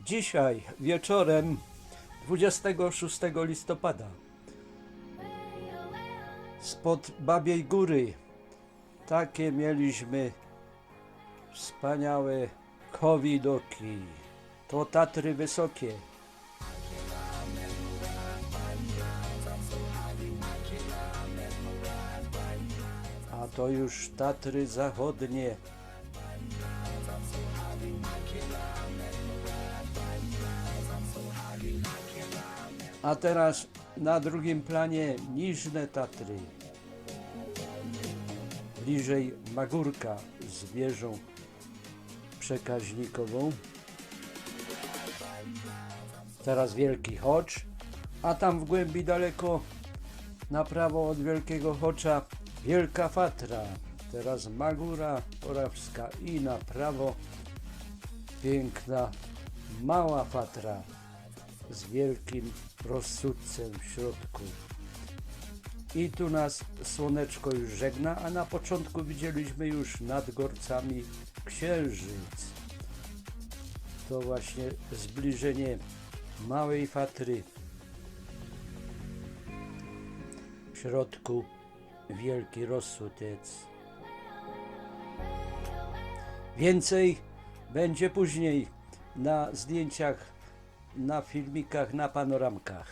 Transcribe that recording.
Dzisiaj wieczorem 26 listopada spod Babiej Góry takie mieliśmy wspaniałe covidoki. To Tatry Wysokie. A to już Tatry Zachodnie. A teraz na drugim planie Niżne Tatry. Bliżej Magórka z wieżą przekaźnikową. Teraz Wielki Chocz, a tam w głębi daleko na prawo od Wielkiego Chocza Wielka Fatra. Teraz Magóra Orawska i na prawo piękna Mała Fatra z wielkim rozsudcem w środku. I tu nas słoneczko już żegna, a na początku widzieliśmy już nad gorcami księżyc. To właśnie zbliżenie małej fatry. W środku wielki rozsudec. Więcej będzie później na zdjęciach, na filmikach, na panoramkach.